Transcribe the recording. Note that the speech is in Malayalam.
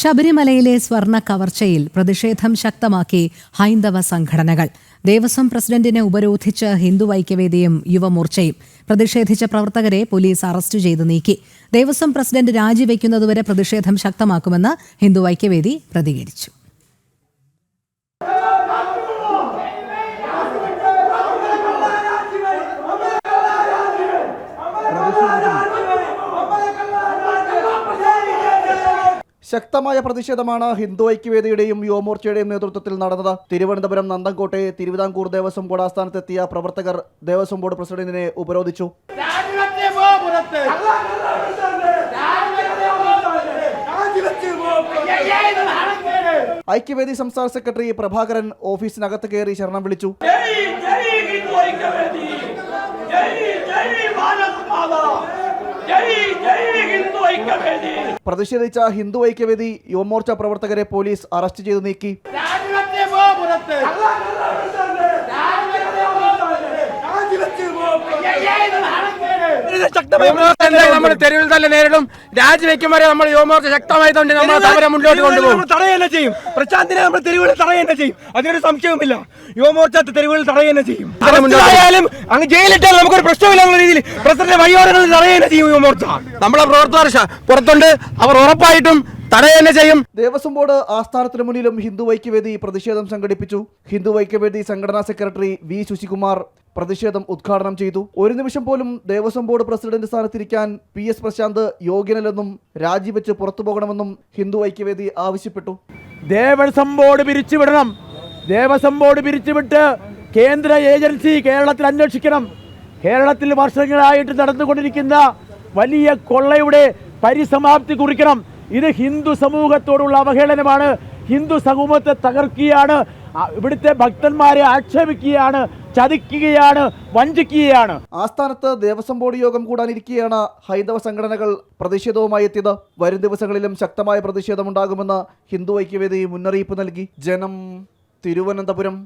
ശബരിമലയിലെ സ്വർണ കവർച്ചയിൽ പ്രതിഷേധം ശക്തമാക്കി ഹൈന്ദവ സംഘടനകൾ. ദേവസ്വം പ്രസിഡന്റിനെ ഉപരോധിച്ച് ഹിന്ദു ഐക്യവേദിയും യുവമോർച്ചയും പ്രതിഷേധിച്ച പ്രവർത്തകരെ പോലീസ് അറസ്റ്റ് ചെയ്ത് നീക്കി. ദേവസ്വം പ്രസിഡന്റ് രാജിവെക്കുന്നതുവരെ പ്രതിഷേധം ശക്തമാക്കുമെന്ന് ഹിന്ദു ഐക്യവേദി പ്രതികരിച്ചു. ശക്തമായ പ്രതിഷേധമാണ് ഹിന്ദു ഐക്യവേദിയുടെയും യുവമോർച്ചയുടെയും നേതൃത്വത്തിൽ നടന്നത് തിരുവനന്തപുരം നന്തൻകോട്ടെ തിരുവിതാംകൂർ ദേവസ്വം ബോർഡ് ആസ്ഥാനത്തെത്തിയ പ്രവർത്തകർ ദേവസ്വം ബോർഡ് പ്രസിഡന്റിനെ ഉപരോധിച്ചു? ഐക്യവേദി സംസ്ഥാന സെക്രട്ടറി പ്രഭാകരൻ ഓഫീസിനകത്ത് കയറി ശരണം വിളിച്ചു ജയ് ജയ് ഹിന്ദു ഐക്യവേദി. ജയ് ജയ് ഭാരത് മാതാ. ജയ് ജയ് ഹിന്ദു ഐക്യവേദി. പ്രതിഷേധിച്ച ഹിന്ദു ഐക്യവേദി യുവമോർച്ച പ്രവർത്തകരെ പോലീസ് അറസ്റ്റ് ചെയ്തു നീക്കി പുറത്ത്. നമ്മൾ തെരുവിൽ തന്നെ നേരിടും. രാജിവെക്കും വരെ നമ്മൾ യുവമോർച്ച ശക്തമായി തന്നെ നമ്മൾ സമരം മുന്നോട്ട് കൊണ്ടുപോകും. നമ്മൾ തടയുക ചെയ്യും. പ്രശാന്തിനെ നമ്മൾ തെരുവുകളിൽ തടയുക ചെയ്യും. അതിനൊരു സംശയവുമില്ല. യുവമോർച്ച തെരുവുകളിൽ തടയുക ചെയ്യും. ആയാലും അങ്ങ് ജയിലിട്ടാൽ നമുക്കൊരു പ്രശ്നമില്ല എന്നുള്ള രീതിയിൽ പ്രസിഡന്റ് വഴിയോരങ്ങളിൽ തടയുക തന്നെ ചെയ്യും യുവമോർച്ച. നമ്മളെ പ്രവർത്തകർ പുറത്തുണ്ട്. അവർ ഉറപ്പായിട്ടും തടയുക ചെയ്യും. ദേവസ്വം ബോർഡ് ആസ്ഥാനത്തിന് മുന്നിലും ഹിന്ദു ഐക്യവേദി പ്രതിഷേധം സംഘടിപ്പിച്ചു. ഹിന്ദു ഐക്യവേദി സംഘടനാ സെക്രട്ടറി വി ശശികുമാർ പ്രതിഷേധം ഉദ്ഘാടനം ചെയ്തു. ഒരു നിമിഷം പോലും ദേവസ്വം ബോർഡ് പ്രസിഡന്റ് സ്ഥാനത്തിരിക്കാൻ പി എസ് പ്രശാന്ത് യോഗ്യനല്ലെന്നും രാജിവെച്ച് പുറത്തു പോകണമെന്നും ഹിന്ദു ഐക്യവേദി ആവശ്യപ്പെട്ടു. ദേവസ്വം ബോർഡ് പിരിച്ചുവിടണം. ദേവസ്വം ബോർഡ് പിരിച്ചുവിട്ട് കേന്ദ്ര ഏജൻസി കേരളത്തിൽ അന്വേഷിക്കണം. കേരളത്തിൽ വർഷങ്ങളായിട്ട് നടന്നുകൊണ്ടിരിക്കുന്ന വലിയ കൊള്ളയുടെ പരിസമാപ്തി കുറിക്കണം. ഇത് ഹിന്ദു സമൂഹത്തോടുള്ള അവഹേളനമാണ്. ഹിന്ദു സമൂഹത്തെ തകർക്കുകയാണ്. ഇവിടുത്തെ ഭക്തന്മാരെ ആക്ഷേപിക്കുകയാണ്. ചതിക്കുകയാണ് വഞ്ചിക്കുകയാണ്. ആസ്ഥാനത്ത് ദേവസ്വം ബോർഡ് യോഗം കൂടാനിരിക്കെയാണ് ഹൈന്ദവ സംഘടനകൾ പ്രതിഷേധവുമായി എത്തിയത്. വരും ദിവസങ്ങളിലും ശക്തമായ പ്രതിഷേധമുണ്ടാകുമെന്ന് ഹിന്ദു ഐക്യവേദി മുന്നറിയിപ്പ് നൽകി. ജനം തിരുവനന്തപുരം.